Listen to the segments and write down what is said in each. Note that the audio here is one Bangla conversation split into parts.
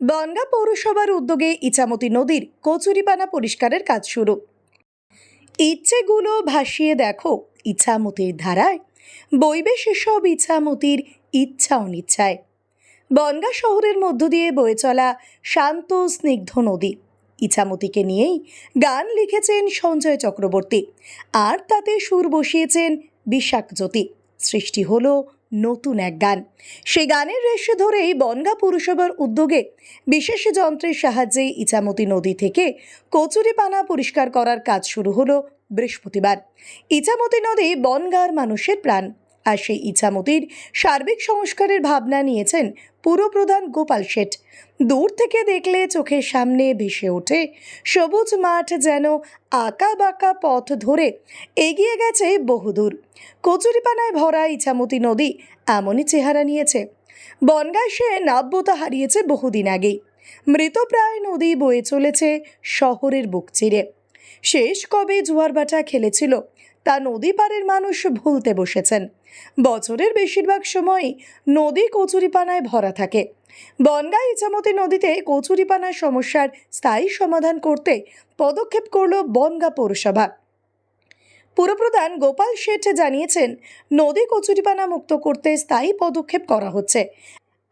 বনগা পৌরসভার উদ্যোগে ইচামতি নদীর কচুরিপানা পরিষ্কারের কাজ শুরু। ইচ্ছেগুলো ভাসিয়ে দেখো, ইছামতির ধারায়। বইবে সেসব ইছামতির ইচ্ছা অনিচ্ছায়। বনগা শহরের মধ্য দিয়ে বয়ে চলা শান্ত, স্নিগ্ধ নদী। ইছামতিকে নিয়েই গান লিখেছেন সঞ্জয় চক্রবর্তী। আর তাতে সুর বসিয়েছেন বিশাখ জ্যোতি। সৃষ্টি হলো নতুন এক গান। সেই গানের রেশে ধরেই বনগা পুরসভার উদ্যোগে বিশেষ যন্ত্রের সাহায্যে ইচামতি নদী থেকে কচুরিপানা পরিষ্কার করার কাজ শুরু হলো বৃহস্পতিবার। ইচামতি নদী বনগার মানুষের প্রাণ। আর সেই ইছামতির সার্বিক সংস্কারের ভাবনা নিয়েছেন পুরপ্রধান গোপাল শেঠ। দূর থেকে দেখলে চোখের সামনে ভেসে ওঠে, সবুজ মাঠ যেন আঁকা বাঁকা পথ ধরে এগিয়ে গেছে বহুদূর। কচুরিপানায় ভরা ইছামতি নদী এমনই চেহারা নিয়েছে। বনগায় সে নাব্যতা হারিয়েছে বহুদিন আগেই। মৃতপ্রায় নদী বয়ে চলেছে শহরের বুক চিরে। শেষ কবে জোয়ারবাটা খেলেছিল, তা নদী পাড়ের মানুষ ভুলতে বসেছেন। বছরের বেশিরভাগ সময়ই নদী কচুরিপানায় ভরা থাকে। বনগাঁ ইছামতি নদীতে কচুরিপানার সমস্যার স্থায়ী সমাধান করতে পদক্ষেপ করল বনগাঁ পৌরসভা। পুরপ্রধান গোপাল শেঠ জানিয়েছেন, নদী কচুরিপানা মুক্ত করতে স্থায়ী পদক্ষেপ করা হচ্ছে।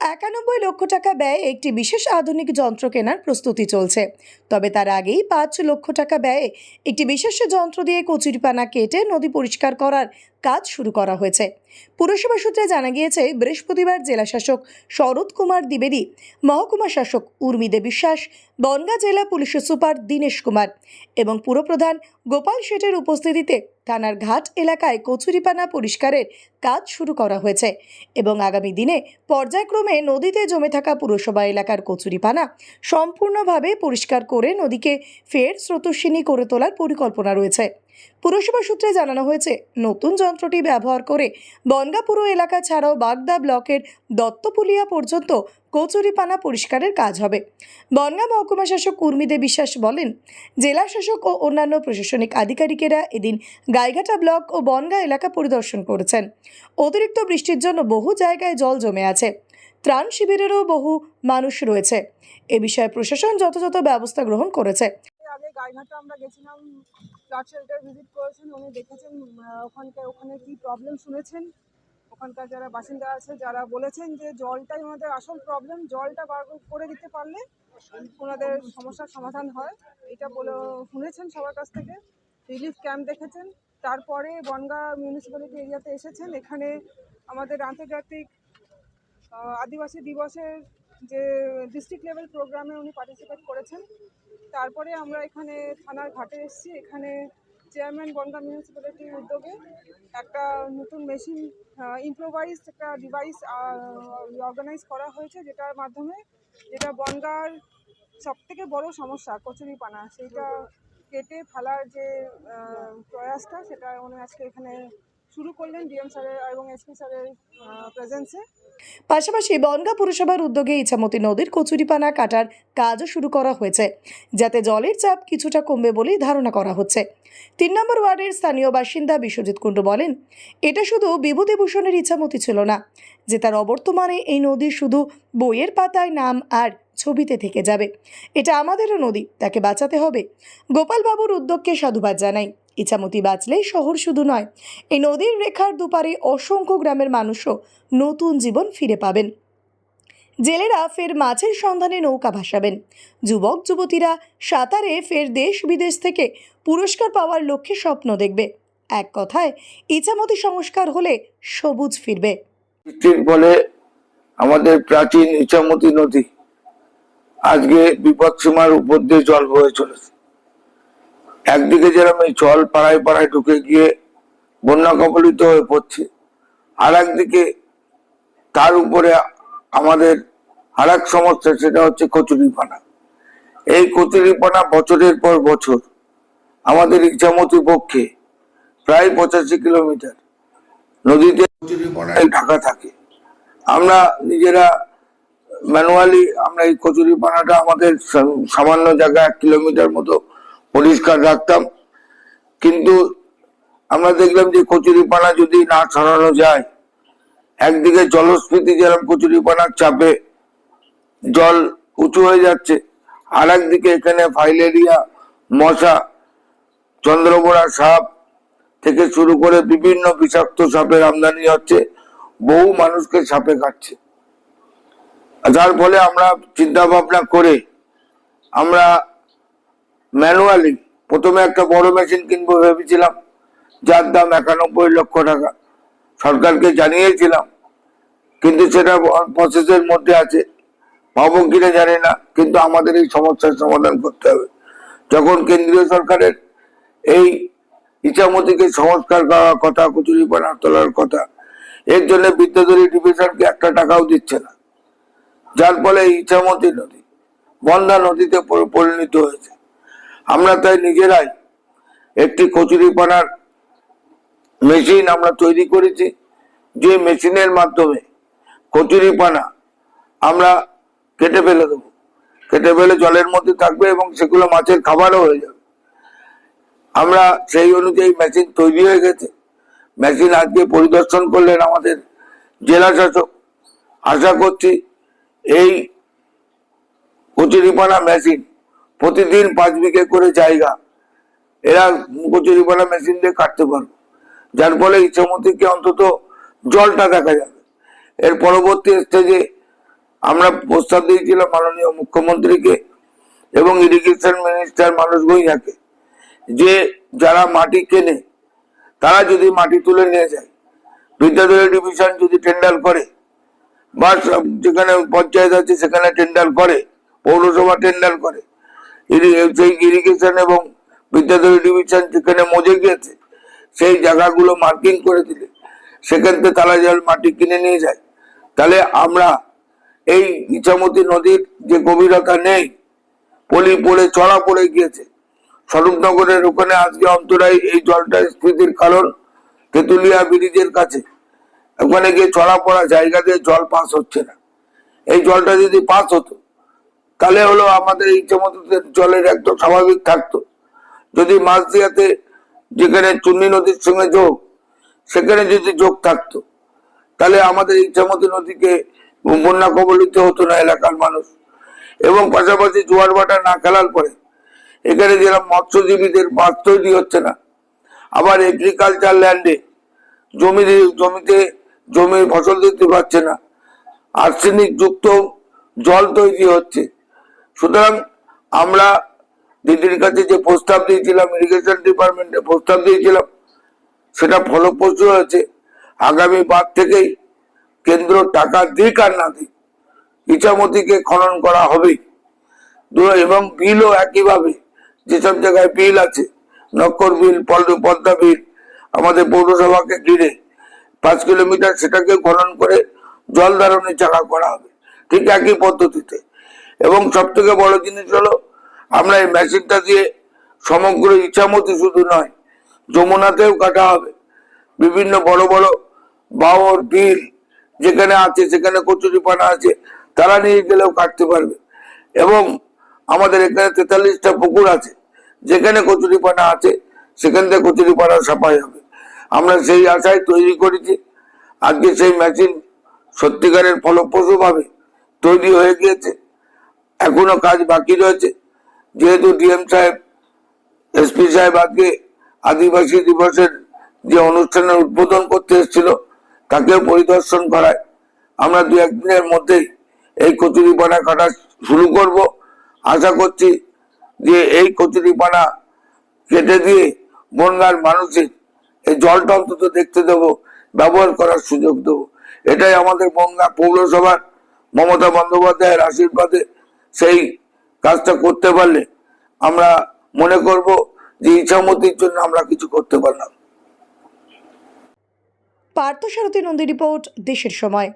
একানব্বই লক্ষ টাকা ব্যয়ে একটি বিশেষ আধুনিক যন্ত্র কেনার প্রস্তুতি চলছে। তবে তার আগেই পাঁচ লক্ষ টাকা ব্যয়ে একটি বিশেষ যন্ত্র দিয়ে কচুরিপানা কেটে নদী পরিষ্কার করার কাজ শুরু করা হয়েছে। পুরসভা সূত্রে জানা গিয়েছে, বৃহস্পতিবার জেলাশাসক শরৎ কুমার দ্বিবেদী, মহকুমা শাসক উর্মিদে বিশ্বাস, বনগাঁ জেলা পুলিশ সুপার দীনেশ কুমার এবং পুরপ্রধান গোপাল শেঠের উপস্থিতিতে থানার ঘাট এলাকায় কচুরিপানা পরিষ্কারের কাজ শুরু করা হয়েছে এবং আগামী দিনে পর্যায়ক্রমে নদীতে জমে থাকা পুরসভা এলাকার কচুরিপানা সম্পূর্ণভাবে পরিষ্কার করে নদীকে ফের স্রোতস্বিনী করে তোলার পরিকল্পনা রয়েছে। পুরসভা সূত্রে জানানো হয়েছে, নতুন যন্ত্রটি ব্যবহার করে বনগা পুরো এলাকা ছাড়াও বাগদা ব্লকের দত্তপুলিয়া পর্যন্ত কচুরিপানা পরিষ্কারের কাজ হবে। বনগা মহকুমা শাসক উর্মিদে বিশ্বাস বলেন, জেলা শাসক ও অন্যান্য প্রশাসনিক আধিকারিকেরা এদিন গাইঘাটা ব্লক ও বনগা এলাকা পরিদর্শন করেছেন। অতিরিক্ত বৃষ্টির জন্য বহু জায়গায় জল জমে আছে। ত্রাণ শিবিরেরও বহু মানুষ রয়েছে। এ বিষয়ে প্রশাসন যথাযথ ব্যবস্থা গ্রহণ করেছে। গাইঘাটা আমরা গেছিলাম ফ্লাড শেল্টার ভিজিট করেছেন, উনি দেখেছেন ওখানকার, ওখানে কি প্রবলেম শুনেছেন? ওখানকার যারা বাসিন্দা আছে, যারা বলেছেন যে জলটাই ওনাদের আসল প্রবলেম জলটা বার করে দিতে পারলে ওনাদের সমস্যার সমাধান হয়। এটা বলে শুনেছেন সবার কাছ থেকে রিলিফ ক্যাম্প দেখেছেন। তারপরে বনগা মিউনিসিপ্যালিটি এরিয়াতে এসেছেন। এখানে আমাদের আন্তর্জাতিক আদিবাসী দিবসের যে ডিস্ট্রিক্ট লেভেল প্রোগ্রামে উনি পার্টিসিপেট করেছেন, তারপরে আমরা এখানে থানার ঘাটে এসেছি। এখানে চেয়ারম্যান বনগা মিউনিসিপ্যালিটির উদ্যোগে একটা নতুন মেশিন ইম্প্রোভাইজড একটা ডিভাইস অর্গানাইজ করা হয়েছে যেটার মাধ্যমে যেটা বনগার সব থেকে বড় সমস্যা, কচুরিপানা। সেইটা কেটে ফেলার যে প্রয়াসটা, সেটা উনি আজকে এখানে শুরু করলেন, ডিএম স্যারের এবং এসপি স্যারের প্রেজেন্সে পাশাপাশি বনগা পুরসভার উদ্যোগে ইছামতি নদীর কচুরিপানা কাটার কাজও শুরু করা হয়েছে, যাতে জলের চাপ কিছুটা কমবে বলেই ধারণা করা হচ্ছে। তিন নম্বর ওয়ার্ডের স্থানীয় বাসিন্দা বিশ্বজিৎ কুণ্ডু বলেন, এটা শুধু বিভূতিভূষণের ইছামতি ছিল না, যে তার অবর্তমানে এই নদী শুধু বইয়ের পাতায় নাম আর ছবিতে থেকে যাবে। এটা আমাদেরও নদী, তাকে বাঁচাতে হবে। গোপালবাবুর উদ্যোগকে সাধুবাদ জানাই। ইছামতি বাঁচলেই শহর শুধু নয়, এই নদীর রেখার দুপারে অসংখ্য গ্রামের মানুষও নতুন জীবন ফিরে পাবেন। জেলেরা ফের মাছের সন্ধানে নৌকা ভাসাবেন। যুবক, যুবতীরা সাঁতারে ফের দেশ বিদেশ থেকে পুরস্কার পাওয়ার লক্ষ্যে স্বপ্ন দেখবে। এক কথায়, ইছামতি সংস্কার হলে সবুজ ফিরবে। ফলে আমাদের প্রাচীন ইচ্ছামতি নদী আজকে বিপদ সীমার উপর দিয়ে জল বয়ে চলেছে। একদিকে যেরকম এই জল পাড়ায় পাড়ায় ঢুকে গিয়ে বন্যা কবলিত হয়ে পড়ছে আর একদিকে তার উপরে আমাদের আর এক সমস্যা সেটা হচ্ছে কচুরিপানা। এই কচুরিপানা বছরের পর বছর আমাদের ইচ্ছামতি পক্ষে প্রায় পঁচাশি কিলোমিটার নদীতে কচুরিপানায় ঢাকা থাকে। আমরা নিজেরা ম্যানুয়ালি আমরা এই কচুরিপানাটা আমাদের সামান্য জায়গা এক কিলোমিটার মতো পরিষ্কার রাখতাম। কিন্তু আমরা দেখলাম যে কচুরিপানা যদি না সরানো যায়, একদিকে জলস্ফীতি যেরকম কচুরিপানার চাপে জল উঁচু হয়ে যাচ্ছে আর একদিকে এখানে ফাইলেরিয়া, মশা চন্দ্রবোড়া সাপ থেকে শুরু করে বিভিন্ন বিষাক্ত সাপের আমদানি হচ্ছে, বহু মানুষকে সাপে কাটছে। যার ফলে আমরা চিন্তা ভাবনা করে আমরা ম্যানুয়ালি। প্রথমে একটা বড় মেশিন কিনবো ভেবেছিলাম, যার দাম একানব্বই লক্ষ টাকা। সরকারকে জানিয়েছিলাম, কিন্তু সেটা প্রসেসের মধ্যে আছে। পাবো কিনা জানি না, কিন্তু আমাদের এই সমস্যার সমাধান করতে হবে। যখন কেন্দ্রীয় সরকারের এই ইচ্ছামতিকে সংস্কার করার কথা কচুরিপানা তোলার কথা, এর জন্য বিদ্যাধরী ডিভিশনকে একটা টাকাও দিচ্ছে না। যার ফলে ইচ্ছামতি নদী, বন্ধা নদীতে পরিণত হয়েছে। আমরা তাই নিজেরাই একটি কচুরিপানার মেশিন আমরা তৈরি করেছি, যে মেশিনের মাধ্যমে কচুরিপানা আমরা কেটে ফেলে দেবো। কেটে ফেলে জলের মধ্যে থাকবে এবং সেগুলো মাছের খাবারও হয়ে যাবে। আমরা সেই অনুযায়ী মেশিন তৈরি হয়ে গেছে। মেশিন আজকে পরিদর্শন করলেন আমাদের জেলা শাসক আশা করছি এই কচুরিপানা মেশিন প্রতিদিন পাঁচ বিঘে করে জায়গা। এরা কচুরিপানা মেশিন দিয়ে কাটতে পারবে। যার ফলে ইচ্ছামতিকে অন্তত জলটা দেখা যাবে। এর পরবর্তী স্টেজে আমরা প্রস্তাব দিয়েছিলাম মাননীয় মুখ্যমন্ত্রীকে এবং ইরিগেশন মিনিস্টার মানুষ ভূঁইয়াকে যে যারা মাটি কেনে, তারা যদি মাটি তুলে নিয়ে যায়, বিদ্যাধরী ডিভিশন যদি টেন্ডার করে বা যেখানে পঞ্চায়েত আছে সেখানে টেন্ডার করে, পৌরসভা টেন্ডার করে ইরিগেশন এবং বিদ্যাধরী ডিভিশন যেখানে মজে গিয়েছে, সেই জায়গাগুলো মার্কিং করে দিলে, সেখান থেকে তারা জল মাটি কিনে নিয়ে যায়। তাহলে আমরা এই ইছামতি নদীর যে গভীরতা নেই, পলি পড়ে, চড়া পড়ে গিয়েছে। স্বরূপনগরের ওখানে আজকে অন্তরায় এই জলটা স্ফীতির কারণ, তেতুলিয়া ব্রিজের কাছে। ওখানে গিয়ে চড়া পড়া জায়গা দিয়ে জল পাস হচ্ছে না। এই জলটা যদি পাস হতো তাহলে হলো আমাদের এই চমৎকার জলের একদম স্বাভাবিক থাকতো। যদি মাছ দিয়াতে যেখানে চুন্নি নদীর সঙ্গে যোগ, সেখানে যদি যোগ থাকতো, তাহলে আমাদের এই চামতি নদীকে বন্যা কবলিত হতো না এলাকার মানুষ। এবং পাশাপাশি জোয়ার ভাটা না খেলার পরে এখানে যেরকম মৎস্যজীবীদের মাছ তৈরি হচ্ছে না, আবার এগ্রিকালচার ল্যান্ডে জমি জমিতে জমি ফসল দিতে পারছে না। আর্সেনিক যুক্ত জল তৈরি হচ্ছে। সুতরাং আমরা দিদির কাছে যে প্রস্তাব দিয়েছিলাম ইরিগেশন ডিপার্টমেন্টে প্রস্তাব দিয়েছিলাম, সেটা ফলপ্রসূ হয়েছে। আগামী বার থেকেই কেন্দ্র টাকা দিক আর না দিক, ইচ্ছামতিকে খনন করা হবেই দু- এবং বিলও একইভাবে, যেসব জায়গায় বিল আছে, নক্কর বিল পদ্মা বিল, আমাদের পৌরসভাকে ঘিরে পাঁচ কিলোমিটার সেটাকে খনন করে জল ধারণের চাকা করা হবে। ঠিক একই পদ্ধতিতে। এবং সব থেকে বড় জিনিস হলো, আমরা এই মেশিনটা দিয়ে সমগ্র ইচ্ছামতি শুধু নয়, যমুনাতেও কাটা হবে। বিভিন্ন বড় বড় বাওর, বিল যেখানে আছে, সেখানে কচুরিপানা আছে, তারা নিয়ে গেলেও কাটতে পারবে। এবং আমাদের এখানে তেতাল্লিশটা পুকুর আছে, যেখানে কচুরিপানা আছে, সেখান থেকে কচুরিপানা সাফাই হবে। আমরা সেই আশায় তৈরি করেছি, আজকে সেই মেশিন সত্যিকারের ফলপ্রসূভাবে তৈরি হয়ে গিয়েছে। এখনও কাজ বাকি রয়েছে। যেহেতু ডিএম সাহেব, এসপি সাহেব আজকে আদিবাসী দিবসের যে অনুষ্ঠানের উদ্বোধন করতে এসেছিল, তাকেও পরিদর্শন করায়। আমরা দু একদিনের মধ্যেই এই কচুরিপানা কাটা শুরু করব। আশা করছি যে এই কচুরিপানা কেটে দিয়ে বনগার মানুষের এই জলটা অন্তত দেখতে দেবো, ব্যবহার করার সুযোগ দেবো। এটাই আমাদের বনগা পৌরসভার মমতা বন্দ্যোপাধ্যায়ের আশীর্বাদে সেই কাজটা করতে পারলে আমরা মনে করব যে ইচ্ছামতির জন্য আমরা কিছু করতে পারলাম। পার্থ সারথী নন্দী রিপোর্ট, দেশের সময়।